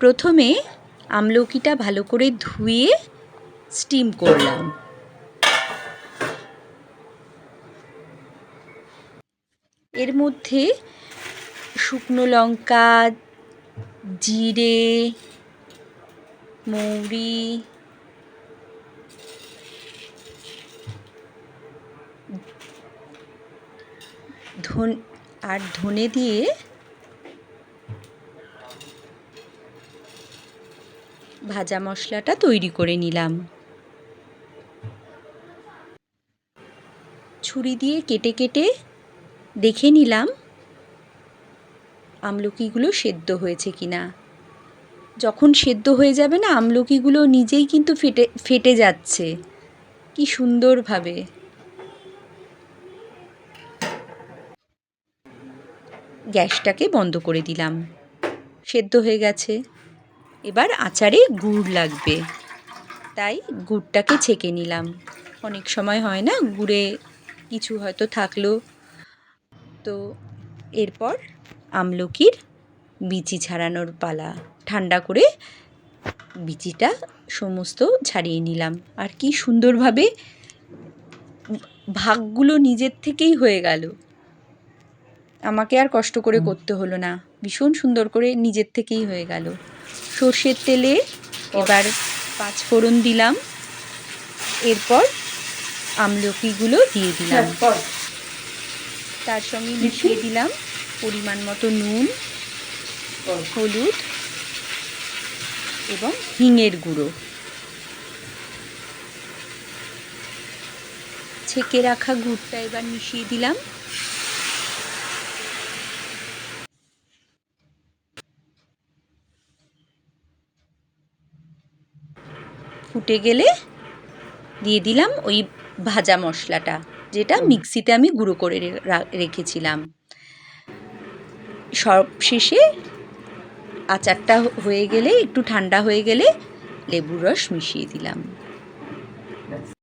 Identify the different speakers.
Speaker 1: প্রথমে আমলকিটা ভালো করে ধুয়ে স্টিম করলাম। এর মধ্যে শুকনো লঙ্কা, জিরে, মৌরি, ধন আর ধনে দিয়ে ভাজা মশলাটা তৈরি করে নিলাম। ছুরি দিয়ে কেটে কেটে দেখে নিলাম আমলকিগুলো সেদ্ধ হয়েছে কিনা। যখন সেদ্ধ হয়ে যাবে না, আমলকিগুলো নিজেই কিন্তু ফেটে ফেটে যাচ্ছে। কি সুন্দরভাবে। গ্যাসটাকে বন্ধ করে দিলাম। সেদ্ধ হয়ে গেছে। এবার আচারে গুড় লাগবে। তাই গুড়টাকে ছেঁকে নিলাম। অনেক সময় হয় না গুড়ে কিছু হয়তো থাকল। তো এরপর আমলকির বিচি ছাড়ানোর পালা। ঠান্ডা করে বিচিটা সমস্ত ছাড়িয়ে নিলাম। আর কি সুন্দরভাবে ভাগগুলো নিজের থেকেই হয়ে গেল। আমাকে আর কষ্ট করে করতে হলো না। ভীষণ সুন্দর করে নিজের থেকেই হয়ে গেল। সর্ষের তেলে এবার পাঁচ ফোড়ন দিলাম। এরপর আমলকিগুলো দিয়ে দিলাম। তার সঙ্গে মিশিয়ে দিলাম পরিমাণ মতো নুন হলুদ এবং হিঙের গুঁড়ো। ছেঁকে রাখা গুড়টা এবার মিশিয়ে দিলাম। ফুটে গেলে দিয়ে দিলাম ওই ভাজা মশলাটা, যেটা মিক্সিতে আমি গুঁড়ো করে রেখেছিলাম। সব শেষে আচারটা হয়ে গেলে, একটু ঠান্ডা হয়ে গেলে লেবুর রস মিশিয়ে দিলাম।